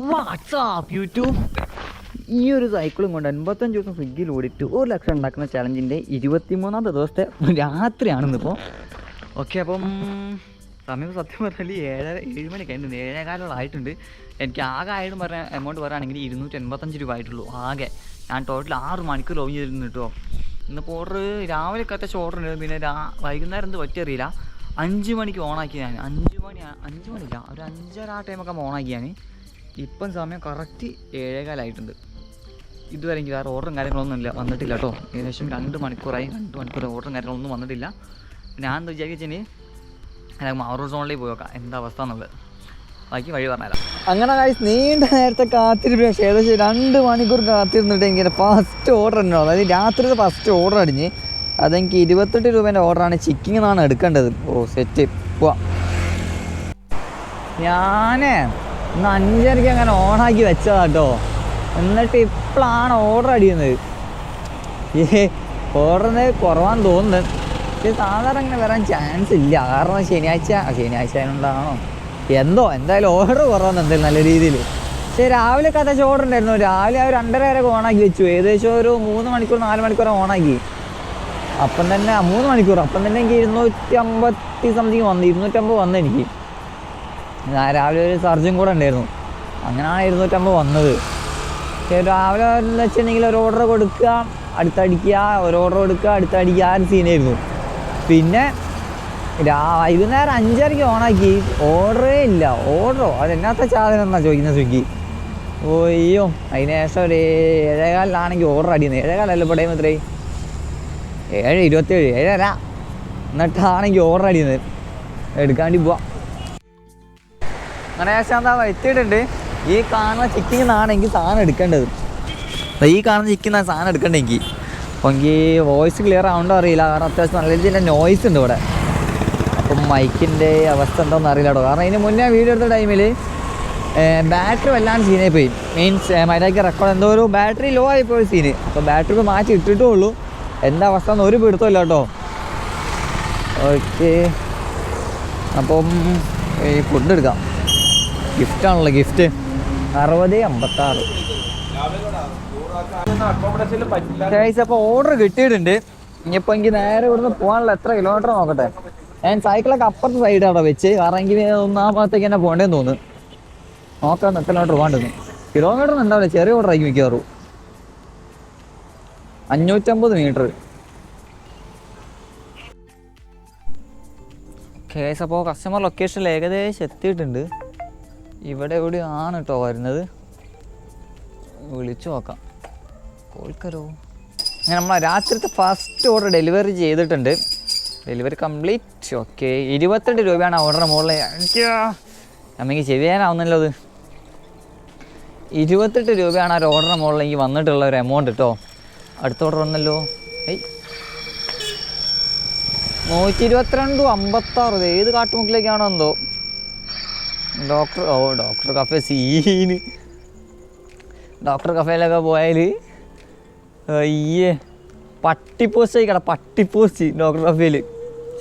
WhatsApp YouTube ഈ ഒരു സൈക്കിളും കൊണ്ട് എൺപത്തഞ്ച് ദിവസം സ്വിഗ്ഗിയിൽ ഓടിയിട്ട് ഒരു ലക്ഷം ഉണ്ടാക്കുന്ന ചലഞ്ചിന്റെ ഇരുപത്തിമൂന്നാമത്തെ ദിവസത്തെ രാത്രിയാണെന്നിപ്പോൾ ഓക്കെ അപ്പം സമയം സത്യം പറഞ്ഞാൽ ഏഴര ഏഴ് മണി കഴിഞ്ഞു ഏഴേകാലോളം ആയിട്ടുണ്ട്. എനിക്ക് ആകെ ആയിട്ട് പറയാൻ എമൗണ്ട് പറയുകയാണെങ്കിൽ ഇരുന്നൂറ്റി എൺപത്തഞ്ച് രൂപ ആയിട്ടുള്ളൂ ആകെ. ഞാൻ ടോട്ടൽ ആറ് മണിക്കൂർ ലോങ് ചെയ്തിരുന്നു കേട്ടോ ഇന്നിപ്പോൾ ഓർഡർ രാവിലെ അത്യാവശ്യം ഓർഡർ ഉണ്ടായിരുന്നു. പിന്നെ രാ വൈകുന്നേരം എന്ത് പറ്റിയറിയില്ല അഞ്ച് മണിക്ക് ഓണാക്കി ഞാൻ അഞ്ച് മണി അഞ്ച് മണിയില്ല. ഒരു അഞ്ചര ആ ടൈമൊക്കെ ഓണാക്കി ഞാൻ ഇപ്പം സമയം കറക്റ്റ് ഏഴേകാലായിട്ടുണ്ട്. ഇതുവരെ എനിക്ക് വേറെ ഓർഡറും കാര്യങ്ങളൊന്നും ഇല്ല വന്നിട്ടില്ല കേട്ടോ. ഏകദേശം രണ്ട് മണിക്കൂറായി രണ്ട് മണിക്കൂർ ഓർഡറും കാര്യങ്ങളൊന്നും വന്നിട്ടില്ല. ഞാൻ എന്താ വിചാരിച്ചതിന് മാറൂർ സോണിലേക്ക് പോയി നോക്കാം എന്താ അവസ്ഥ എന്നുള്ളത്. ബാക്കി വഴി പറഞ്ഞുതരാം. അങ്ങനെ കാര്യം നീണ്ട നേരത്തെ കാത്തിരിപ്പ് പക്ഷേ ഏകദേശം രണ്ട് മണിക്കൂർ കാത്തിരുന്നിട്ട് എനിക്ക് ഫസ്റ്റ് ഓർഡർ തന്നെ അതായത് രാത്രിയുടെ ഫസ്റ്റ് ഓർഡർ അടിഞ്ഞ് അതെനിക്ക് ഇരുപത്തെട്ട് രൂപേന്റെ ഓർഡറാണ് ചിക്കിങ് എന്നാണ് എടുക്കേണ്ടത്. ഓ സെറ്റ് പോവാം. ഞാനേ ഇന്ന് അഞ്ചരയ്ക്ക് അങ്ങനെ ഓണാക്കി വെച്ചതാ കേട്ടോ എന്നിട്ട് ഇപ്പോഴാണ് ഓർഡർ അടിയുന്നത്. ഏ ഓർഡറിന് കുറവാന്ന് തോന്നുന്നത് പക്ഷേ സാധാരണ അങ്ങനെ വരാൻ ചാൻസ് ഇല്ല. കാരണം ശനിയാഴ്ച ശനിയാഴ്ച അതിനുണ്ടാണോ എന്തോ എന്തായാലും ഓർഡർ കുറവാന്ന് എന്തായാലും നല്ല രീതിയിൽ. പക്ഷേ രാവിലെ കഥ ഓർഡർ ഉണ്ടായിരുന്നു. രാവിലെ ആ രണ്ടര വരെ ഓണാക്കി വെച്ചു. ഏകദേശം ഒരു മൂന്ന് മണിക്കൂർ നാല് മണിക്കൂർ ഓണാക്കി. അപ്പം തന്നെ മൂന്ന് മണിക്കൂർ. അപ്പം തന്നെ എനിക്ക് ഇരുന്നൂറ്റി അമ്പത്തി സംതിങ് വന്നു ഇരുന്നൂറ്റമ്പത് വന്നു എനിക്ക്. രാവിലെ ഒരു സർജും കൂടെ ഉണ്ടായിരുന്നു. അങ്ങനെ ആ ഇരുന്നൂറ്റമ്പത് വന്നത്. രാവിലെ എന്ന് വെച്ചിട്ടുണ്ടെങ്കിൽ ഒരു ഓർഡർ കൊടുക്കുക അടുത്തടിക്കുക ഒരു ഓർഡർ കൊടുക്കുക അടുത്തടിക്കുക ആ ഒരു സീനായിരുന്നു പിന്നെ രാ വൈകുന്നേരം അഞ്ചരയ്ക്ക് ഓണാക്കി ഓർഡറേ ഇല്ല. ഓർഡറോ അതെന്നാത്ത സാധനം എന്നാ ചോദിക്കുന്നത് സ്വിഗ്ഗി? ഓ അയ്യോ അതിന് ശേഷം ഒരു ഏഴേകാലിലാണെങ്കിൽ ഓർഡർ അടിയുന്നത് ഏഴേകാലല്ല ഇപ്പോൾ ടൈം ഏഴ് ഇരുപത്തേഴ് ഏഴര. എന്നിട്ടാണെങ്കിൽ ഓർഡർ അടിയുന്നത് എടുക്കാണ്ടി പോവാം. അങ്ങനെ ശേഷം എത്തിയിട്ടുണ്ട്. ഈ കാണുന്ന ചിക്കിങ് നിന്നാണെങ്കിൽ സാധനം എടുക്കേണ്ടത്. ഈ കാണുന്ന ചിക്കുന്ന സാധനം എടുക്കണ്ടെങ്കിൽ അപ്പോൾ എനിക്ക് വോയിസ് ക്ലിയർ ആവണ്ടോ അറിയില്ല. കാരണം അത്യാവശ്യം നല്ല രീതിയിൽ നോയിസ് ഉണ്ട് ഇവിടെ. അപ്പം മൈക്കിന്റെ അവസ്ഥ എന്താണെന്ന് അറിയില്ല കേട്ടോ. കാരണം ഇതിന് മുന്നേ വീഡിയോ എടുത്ത ടൈമിൽ ബാറ്ററി വല്ലാണ്ട് സീനായി പോയി മീൻസ് മര്യാദയ്ക്ക് റെക്കോർഡ് എന്തോ ഒരു ബാറ്ററി ലോ ആയി സീന് അപ്പോൾ ബാറ്ററി ഇപ്പോൾ മാറ്റി ഇട്ടിട്ടേ ഉള്ളൂ. എന്താ അവസ്ഥ എന്ന് ഒരു പിടുത്തമില്ല കേട്ടോ. ഓക്കെ അപ്പം ഈ ഫുഡ് എടുക്കാം. ഗിഫ്റ്റാണല്ലോ ഗിഫ്റ്റ്. അറുപത് അമ്പത്താറ്. അപ്പോൾ ഓർഡർ കിട്ടിയിട്ടുണ്ട്. ഇനിയിപ്പോൾ എനിക്ക് നേരെ ഇവിടുന്ന് പോകാനുള്ള എത്ര കിലോമീറ്റർ നോക്കട്ടെ? ഞാൻ സൈക്കിളൊക്കെ അപ്പുറത്തെ സൈഡ് അവിടെ വെച്ച്? എനിക്ക് ഒന്നാം ഭാഗത്തേക്ക് തന്നെ പോകേണ്ടതെന്ന് തോന്നുന്നു. നോക്കാം എത്ര കിലോമീറ്റർ പോകണ്ടെന്ന്. കിലോമീറ്റർ ഉണ്ടാവില്ല ചെറിയ ഓർഡർ ആയിരിക്കും മിക്കവാറും. അഞ്ഞൂറ്റമ്പത് മീറ്റർ കേസ് അപ്പോൾ കസ്റ്റമർ ലൊക്കേഷനിൽ ഏകദേശം എത്തിയിട്ടുണ്ട്. ഇവിടെ എവിടെയാണ് കേട്ടോ വരുന്നത്? വിളിച്ചു നോക്കാം. കോൽക്കരോ? അങ്ങനെ നമ്മൾ രാത്രിത്തെ ഫസ്റ്റ് ഓർഡർ ഡെലിവറി ചെയ്തിട്ടുണ്ട്. ഡെലിവറി കംപ്ലീറ്റ് ഓക്കെ ഇരുപത്തിരണ്ട് രൂപയാണ് ഓർഡർ മുകളിൽ നമുക്ക് ചെയ്യാനാവുന്നല്ലോ അത്. ഇരുപത്തെട്ട് രൂപയാണ് ആ ഒരു ഓർഡറിന് മുകളിൽ എനിക്ക് വന്നിട്ടുള്ള ഒരു എമൗണ്ട് കേട്ടോ അടുത്ത ഓർഡർ വന്നല്ലോ. ഏയ്. നൂറ്റി ഇരുപത്തിരണ്ടും അമ്പത്താറ് ഏത് കാട്ടുമുക്കിലേക്കാണോ എന്തോ? Doctor oh doctor cafe scene. Doctor കഫേയിലൊക്കെ പോയാൽ അയ്യേ പട്ടിപ്പോസ്റ്റ് ആയിക്കട പട്ടിപ്പോസ്റ്റ് ഡോക്ടർ കഫേയിൽ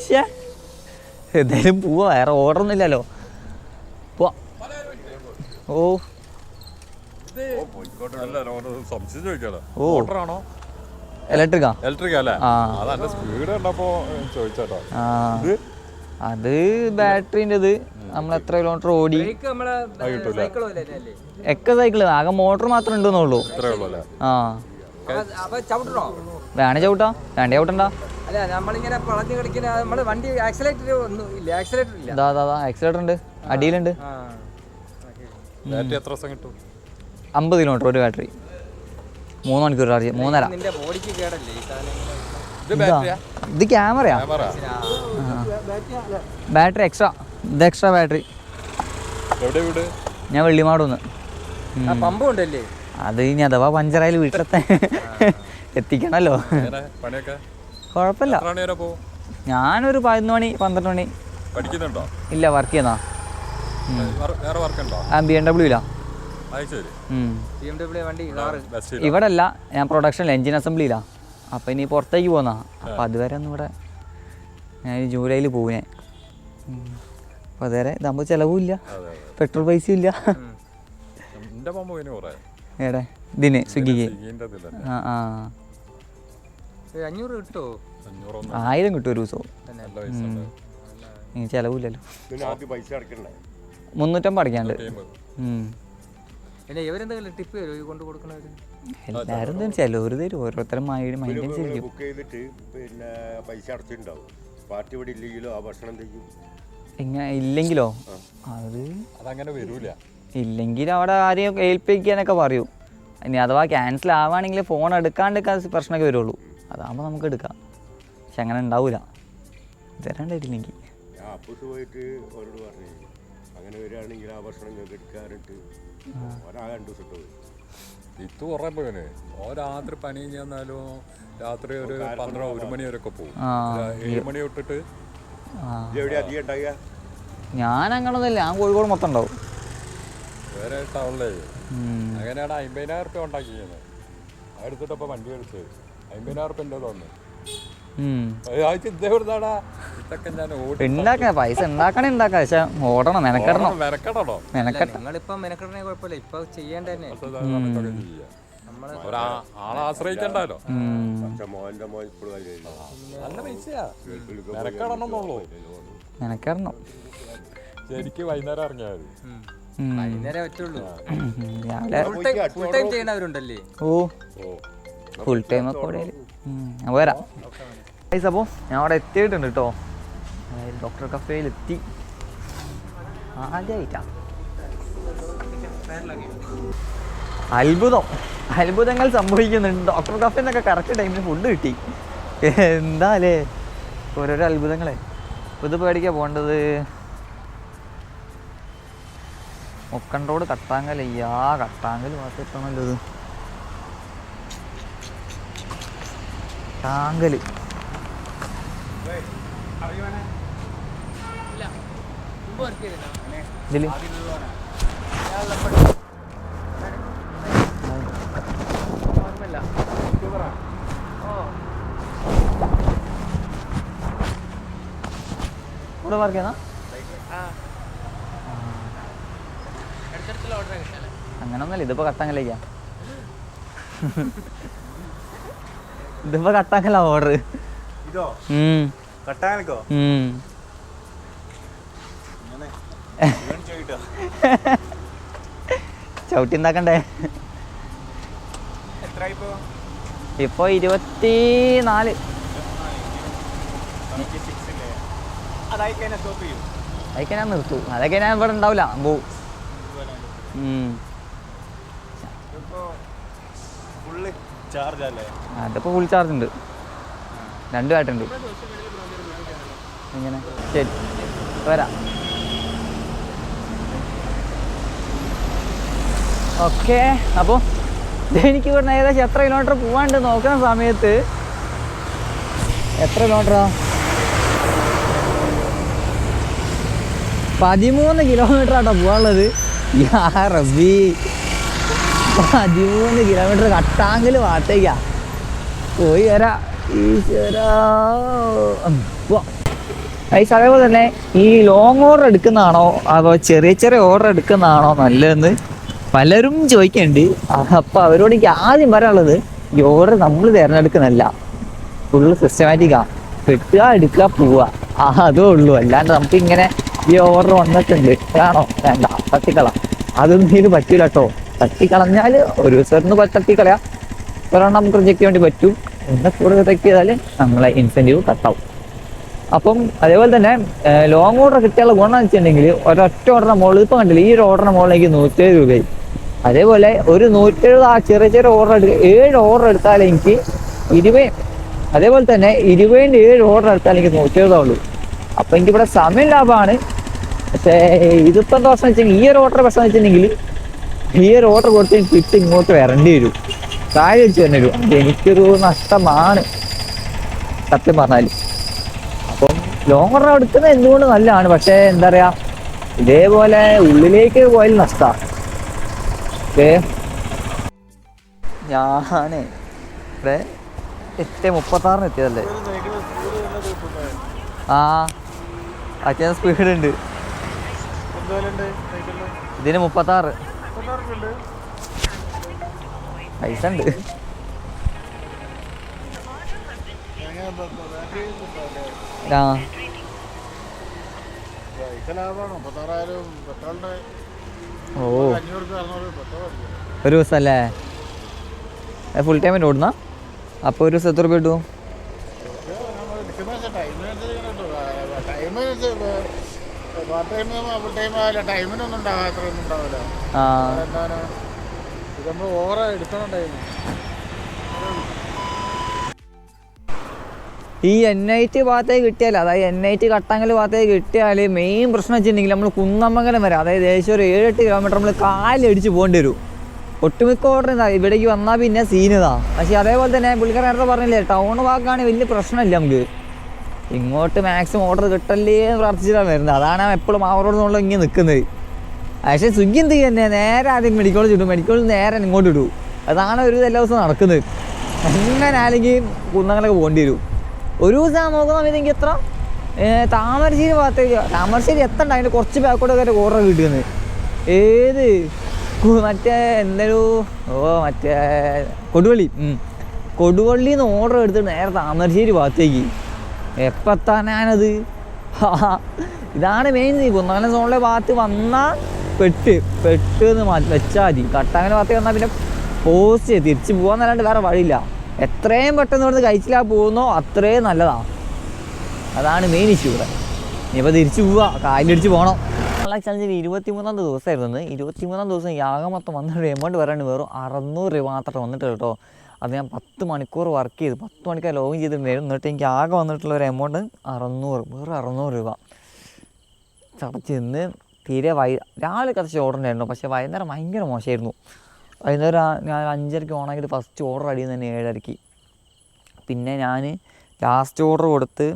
ഷേ എന്തായാലും പോവാ വേറെ ഓർഡർ ഒന്നുമില്ലല്ലോ പോവാ. ഓ. ഇലക്ട്രിക്കാ ഇലക്ട്രിക് അല്ലേ? സ്പീഡ് കണ്ടപ്പോ ചോദിച്ചേട്ടോ. അത് ബാറ്ററിന്റെത്. നമ്മൾ എത്ര കിലോമീറ്റർ ഓടി. എക്ക സൈക്കിൾ ആകെ മോട്ടോർ മാത്രം ഉണ്ടെന്നുള്ളൂ. ഇത്രേ ഉള്ളൂ അല്ലേ? ആ. വേണേ ചവിട്ടാ. വേണ്ടേ ചവിട്ടണ്ട. അല്ല നമ്മളിങ്ങനെ വളഞ്ഞു കളിക്കുന്ന നമ്മൾ വണ്ടി ആക്സിലേറ്റർ ഇല്ല. ആക്സിലേറ്റർ ഇല്ല. ഇതാ ഇതാ ആക്സിലേറ്റർ ഉണ്ട്. അടിയിലുണ്ട്. ആ. ബാറ്ററി എത്ര ദിവസം കിട്ടും? അമ്പത് കിലോമീറ്റർ ഒരു ബാറ്ററി മൂന്ന് മണിക്കൂർ ചാർജ് മൂന്നര. ഇത് ക്യാമറയാ ക്യാമറ ബാറ്ററി എക്സ്ട്രാ ഇത് എക്സ്ട്രാ ബാറ്ററി ഞാൻ വെള്ളിമാടൊന്ന്. ആ പമ്പും ഉണ്ടല്ലേ അത് ഇനി അഥവാ പഞ്ചറായാലും വീട്ടിലത്തെ എത്തിക്കണല്ലോ. കുഴപ്പമില്ല ഞാനൊരു പതിനൊന്ന് മണി പന്ത്രണ്ട് മണി. പഠിക്കുന്നുണ്ടോ? ഇല്ല വർക്ക് ചെയ്യുന്നോ വേറെ- വർക്ക് ഉണ്ടോ ആ ബി എം ഡബ്ല്യൂ ഇല്ല ഇവിടെ അല്ല ഞാൻ പ്രൊഡക്ഷൻ എഞ്ചിൻ അസംബ്ലിയിലാ അപ്പം ഇനി പുറത്തേക്ക് പോന്നാ. അപ്പം അതുവരെ ഒന്നും ഇവിടെ ഞാൻ ജൂലൈയിൽ പോകും ഞാൻ അപ്പം അതുവരെ ഇതാകുമ്പോൾ ചിലവും ഇല്ല പെട്രോൾ പൈസയും ഇല്ല എടെ ഇതിന് സ്വിഗ്ഗിക്ക്. ആ ആ. അഞ്ഞൂറ് കിട്ടോ? ആയിരം കിട്ടും ഒരു ദിവസവും. നല്ല ഇനി ചിലവില്ലല്ലോ. പൈസ മുന്നൂറ്റമ്പത് അടയ്ക്കാണ്ട്. ഇവരെന്തെങ്കിലും ടിപ്പ് തരുമോ ഈ കൊണ്ട് കൊടുക്കണവര് എല്ലാവരും ചിലവർ തരും. ഓരോരുത്തരും മൈൻഡ് മൈൻഡ് ചെയ്യും ബുക്ക് ചെയ്തിട്ട് പിന്നെ പൈസ അടച്ചിട്ടുണ്ടാവും. പാർട്ടി ഇവിടെ ഇല്ലെങ്കിലോ ആ ഭക്ഷണം ചെയ്യും? ഇങ്ങനെ ഇല്ലെങ്കിലോ? അത് അതങ്ങനെ വരൂല. ഇല്ലെങ്കിൽ അവിടെ ആരെയും ഏൽപ്പിക്കാനൊക്കെ പറയൂ. ഇനി അഥവാ ക്യാൻസൽ ആവുകയാണെങ്കിൽ ഫോൺ എടുക്കാണ്ടിരിക്കാൻ പ്രശ്നമൊക്കെ വരുള്ളൂ. അതാകുമ്പോൾ നമുക്ക് എടുക്കാം. പക്ഷെ അങ്ങനെ ഉണ്ടാവില്ല തരാണ്ടായിട്ടില്ലെങ്കിൽ പോയിട്ട് അവരോട് പറഞ്ഞു അങ്ങനെ വരികയാണെങ്കിൽ ആ ഭക്ഷണം നിങ്ങൾക്ക് എടുക്കാറിട്ട് ഒരാ രണ്ട് ദിവസം പോയി ഇത് കുറേ പോയിന്. ഓ രാത്രി പണി ചെന്നാലും രാത്രി ഒരു പന്ത്രണ്ട് ഒരു മണി വരെ ഒക്കെ പോകും ഏഴ് മണി തൊട്ടിട്ട് ഞാൻ അങ്ങനൊന്നുമില്ല. ഞാൻ കോഴിക്കോട് മൊത്തം ഉണ്ടാവും വേറെ ടൗണിലേ. അങ്ങനെയാണ് അമ്പതിനായിരം റുപ്യ ഉണ്ടാക്കിയത് അതെടുത്തിട്ടപ്പോൾ വണ്ടി മേടിച്ചത്. അമ്പതിനായിരം റുപ്യ എന്റെ തോന്നുന്നു. പൈസ ഉണ്ടാക്കണേ ഉണ്ടാക്കാം. പക്ഷെ ഓടണം മെനക്കെടണം. നിങ്ങളിപ്പം മെനക്കെടണേ കുഴപ്പമില്ല. ഇപ്പൊ ചെയ്യേണ്ട തന്നെ ആശ്രയിക്കണ്ടല്ലോ. മെനക്കെടണം ശരിക്ക് വൈകുന്നേരം ഇറങ്ങിയാൽ. വൈകുന്നേരം പറ്റുള്ളൂ. ഫുൾ ടൈം ചെയ്യണവരുണ്ടല്ലേ ഓ. ഫുൾ ടൈം ഒക്കെ വരാം. ഗൈസ് അപ്പോൾ ഞാൻ അവിടെ എത്തിയിട്ടുണ്ട് കേട്ടോ ഡോക്ടർ കഫേയിൽ എത്തി ആദ്യമായിട്ടാ അത്ഭുതം. അത്ഭുതങ്ങൾ സംഭവിക്കുന്നുണ്ട്. ഡോക്ടർ കഫേ എന്നൊക്കെ കറക്റ്റ് ടൈമിന് ഫുഡ് കിട്ടി. എന്താ അല്ലേ ഓരോരോ അത്ഭുതങ്ങളെ. ഇത് പേടിക്കാ പോകേണ്ടത്? മുക്കണ്ടോട് കട്ടാങ്കൽ. അയ്യാ കട്ടാങ്കൽ മാത്രം എത്തണല്ലോ ഇത്. ടാങ്കൽ. ഇതിൽ? ഇവിടെ വർക്ക് ചെയ്യുന്ന? അങ്ങനൊന്നല്ല ഇതിപ്പോ കട്ടാങ്കലേക്കാ ഇതിപ്പോ കട്ടങ്ങല ഓർഡർ കട്ടാനക്കോ? ചവിട്ടി ഉണ്ടാക്കണ്ടേ ഇപ്പോ ഇരുപത്തി നാല് അതൊക്കെ ഞാൻ നിർത്തു. അതൊക്കെ ഞാൻ ഇവിടെ ഉണ്ടാവില്ല പോവും. അതിപ്പോ ഫുൾ ചാർജ് ഉണ്ട്. രണ്ടും ആയിട്ടുണ്ട് എങ്ങനെ? ശരി. വരാം. ഓക്കെ. അപ്പോൾ എനിക്ക് ഇവിടുന്ന് ഏകദേശം എത്ര കിലോമീറ്റർ പോവാണ്ട് നോക്കുന്ന സമയത്ത് എത്ര കിലോമീറ്ററാ? പതിമൂന്ന് കിലോമീറ്റർ ആട്ടോ പോകാനുള്ളത് യാ റബി പതിമൂന്ന് കിലോമീറ്റർ കട്ടാങ്കിൽ വാട്ടേക്കാ പോയി വരാ. അതേപോലെ തന്നെ ഈ ലോങ് ഓർഡർ എടുക്കുന്നതാണോ അതോ ചെറിയ ചെറിയ ഓർഡർ എടുക്കുന്നതാണോ നല്ലതെന്ന് പലരും ചോദിക്കുന്നുണ്ട് അപ്പൊ അവരോട് എനിക്ക് ആദ്യം പറയാനുള്ളത് ഈ ഓർഡർ നമ്മൾ തിരഞ്ഞെടുക്കുന്നല്ല ഫുള്ള് സിസ്റ്റമാറ്റിക്കാ കിട്ടുക എടുക്കുക പോവുക. അതേ ഉള്ളൂ. അല്ലാണ്ട് നമുക്ക് ഇങ്ങനെ ഈ ഓർഡർ വന്നിട്ടുണ്ട്. ആണോ വേണ്ട. തട്ടിക്കളാം അതൊന്നും ഇതിന് പറ്റൂല കേട്ടോ. തട്ടിക്കളഞ്ഞാൽ ഒരു ദിവസം തട്ടിക്കളയാം. ഒരെണ്ണം നമുക്ക് വേണ്ടി പറ്റും. ഒന്ന് കൂടുതൽ റിജക്ട് ചെയ്താൽ നമ്മളെ ഇൻസെന്റീവ് കട്ടാവും. അപ്പം അതേപോലെ തന്നെ ലോങ് ഓർഡർ കിട്ടിയുള്ള ഗുണം വെച്ചിട്ടുണ്ടെങ്കിൽ ഒരൊറ്റ ഓർഡറിന് മുകളിൽ ഇപ്പം കണ്ടില്ല ഈ ഒരു ഓർഡറിന് മുകളിലേക്ക് നൂറ്റേഴ് രൂപയായി. അതേപോലെ ഒരു നൂറ്റെഴുപത് ആ ചെറിയ ചെറിയ ഓർഡർ എടുക്കുക ഏഴ് ഓർഡർ എടുത്താൽ എനിക്ക് ഇരുപത് അതേപോലെ തന്നെ ഇരുപതിന്റെ ഏഴ് ഓർഡർ എടുത്താൽ എനിക്ക് നൂറ്റെഴുതാവുള്ളൂ അപ്പം എനിക്കിവിടെ സമയം ലാഭമാണ്. പക്ഷേ ഇതിപ്പോൾ എന്താ പ്രശ്നം വെച്ചെങ്കിൽ ഈ ഒരു ഓർഡർ പ്രശ്നം വെച്ചിട്ടുണ്ടെങ്കിൽ ഈ ഒരു ഓർഡർ കൊടുത്ത് എനിക്ക് ഇട്ട് ഇങ്ങോട്ട് വരേണ്ടി വരും. താഴെ വെച്ച് തന്നെ വരും അത് എനിക്കൊരു നഷ്ടമാണ്. സത്യം പറഞ്ഞാൽ അപ്പം ലോങ് ഓർഡർ എടുക്കുന്നത് എന്തുകൊണ്ട് നല്ലതാണ്? പക്ഷേ എന്താ പറയാ ഇതേപോലെ ഉള്ളിലേക്ക് പോയാൽ നഷ്ടമാണ് ഓക്കെ ഞാൻ ഇവിടെ എട്ട് മുപ്പത്താറിന് എത്തിയതല്ലേ? ആ അച്ഛൻ സ്പീഡ് ഉണ്ട്. ഇതിന് മുപ്പത്താറ്. പൈസ ഉണ്ട്. ആ. ഓ. ഒരു ദിവസം അല്ലേ ഫുൾ ടൈമിൽ ഓടുന്ന? അപ്പോൾ ഒരു ദിവസം എത്ര രൂപ കിട്ടും? ടൈമിനൊന്നും ഉണ്ടാവില്ല. ആ. നമ്മൾ ഓവർ എടുക്കണുണ്ടായിരുന്നു. ഈ എൻ ഐ ടി ഭാഗത്തേക്ക് കിട്ടിയാൽ അതായത് എൻ ഐ ടി കട്ടാങ്കൽ ഭാഗത്തേക്ക് കിട്ടിയാൽ മെയിൻ പ്രശ്നം വെച്ചിട്ടുണ്ടെങ്കിൽ നമ്മൾ കുന്നമംഗലം വരെ അതായത് ഏകദേശം ഒരു ഏഴെട്ട് കിലോമീറ്റർ നമ്മൾ കാലടിച്ച് പോകേണ്ടി വരും. ഓർഡർ ഇതാ ഇവിടേക്ക് വന്നാൽ പിന്നെ സീനിതാ പക്ഷേ അതേപോലെ തന്നെ പുള്ളിക്കാരൻ നേരത്തെ പറഞ്ഞില്ലേ ടൗൺ ഭാഗമാണ് വലിയ പ്രശ്നമില്ല നമുക്ക്. ഇങ്ങോട്ട് മാക്സിമം ഓർഡർ കിട്ടല്ലേ എന്ന് പ്രാർത്ഥിച്ചിട്ടാണ് വരുന്നത്. അതാണ് എപ്പോഴും അവരോട് നമ്മൾ ഇങ്ങനെ നിൽക്കുന്നത് പക്ഷേ സ്വിഗ്ഗി എന്ത് തന്നെ നേരെ ആദ്യം മെഡിക്കൽ കോളേജ് ഇടും മെഡിക്കൽ കോളേജ് നേരെ ഇങ്ങോട്ട് ഇടൂ. അതാണ് ഒരു എല്ലാ ദിവസവും നടക്കുന്നത്. അങ്ങനെ അല്ലെങ്കിൽ കുന്നങ്ങളൊക്കെ പോകേണ്ടി വരും. ഒരു ദിവസം ഞാൻ നോക്കുന്ന സമയത്ത് എനിക്ക് എത്ര? താമരശ്ശേരി ഭാഗത്തേക്ക്. താമരശ്ശേരി എത്തണ്ട. അതിന്റെ കുറച്ച് ബാക്കോട്ടൊക്കെ ഓർഡർ കിട്ടുന്നത് ഏത്? മറ്റേ എന്തൊരു ഓ മറ്റേ കൊടുവള്ളി. കൊടുവള്ളിയിൽ നിന്ന് ഓർഡർ എടുത്തിട്ട് നേരെ താമരശ്ശേരി ഭാഗത്തേക്ക്. എപ്പത്താനാണത് ഇതാണ് മെയിൻ കുന്നമംഗലം സോണിലെ ഭാഗത്ത് വന്നാൽ പെട്ട് പെട്ട് എന്ന് വെച്ചാൽ മതി. കട്ടാങ്ങല ഭാഗത്തേക്ക് വന്നാൽ പിന്നെ പോസ്റ്റ് തിരിച്ച് പോകാന്നല്ലാണ്ട് വേറെ വഴിയില്ല. എത്രയും പെട്ടെന്ന് ഇവിടുന്ന് കഴിച്ചില്ലാ പോകുന്നോ അത്രയും നല്ലതാണ് അതാണ് മെയിൻ ഇഷ്യൂ ഇവിടെ. ഇനിയിപ്പോൾ തിരിച്ചു പോവാ. കാലിലടിച്ച് പോകണം ചലഞ്ചിൽ ഇരുപത്തിമൂന്നാം ദിവസമായിരുന്നു ഇരുപത്തിമൂന്നാം ദിവസം യാഗം മൊത്തം വന്നിട്ട് എമൗണ്ട് വരാണ്ട്. വെറും അറുന്നൂറ് രൂപ മാത്രമേ വന്നിട്ട് കേട്ടോ. അത് ഞാൻ പത്ത് മണിക്കൂർ വർക്ക് ചെയ്ത്. പത്ത് മണിക്കൂർ ലോഗിൻ ചെയ്തിട്ടുണ്ടായിരുന്നു. എന്നിട്ട് എനിക്ക് ആകെ വന്നിട്ടുള്ള ഒരു എമൗണ്ട് അറുന്നൂറ്. വെറും അറുന്നൂറ് രൂപ. ചടച്ച് ഇന്ന് തീരെ വൈ രാവിലെ കുറച്ച് ഓർഡർ ഉണ്ടായിരുന്നു പക്ഷേ വൈകുന്നേരം ഭയങ്കര മോശമായിരുന്നു. വൈകുന്നേരം ഞാൻ അഞ്ചരയ്ക്ക് ഓണാക്കിയത് ഫസ്റ്റ് ഓർഡർ അടിയുന്നത് തന്നെ ഏഴരയ്ക്ക്. പിന്നെ ഞാൻ ലാസ്റ്റ് ഓർഡർ കൊടുത്ത്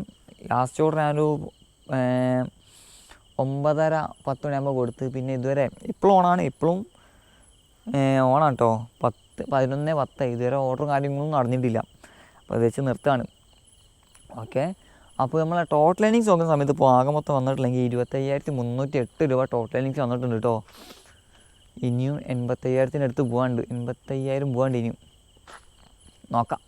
ലാസ്റ്റ് ഓർഡർ ഞാനൊരു ഒമ്പതര പത്ത് മണിയാകുമ്പോൾ കൊടുത്ത് പിന്നെ ഇതുവരെ ഇപ്പോഴും ഓണാണ് ഇപ്പോഴും ഓണാണ് കേട്ടോ പത്ത് പതിനൊന്ന് പത്ത് ഇതുവരെ ഓർഡറും കാര്യങ്ങളൊന്നും നടന്നിട്ടില്ല. അപ്പോൾ അത് വെച്ച് നിർത്തുകയാണ് ഓക്കെ? അപ്പോൾ നമ്മൾ ടോട്ടൽ ഏണിങ്സ് നോക്കുന്ന സമയത്ത് ഇപ്പോൾ ആകെ മൊത്തം വന്നിട്ടില്ലെങ്കിൽ ഇരുപത്തയ്യായിരത്തി മുന്നൂറ്റി എട്ട് രൂപ ടോട്ടൽ ഏണിങ്സ് വന്നിട്ടുണ്ട് കേട്ടോ ഇനിയും എൺപത്തയ്യായിരത്തിന്റെ അടുത്ത് പോകാണ്ട് എൺപത്തയ്യായിരം പോകാണ്ട് ഇനിയും. നോക്കാം.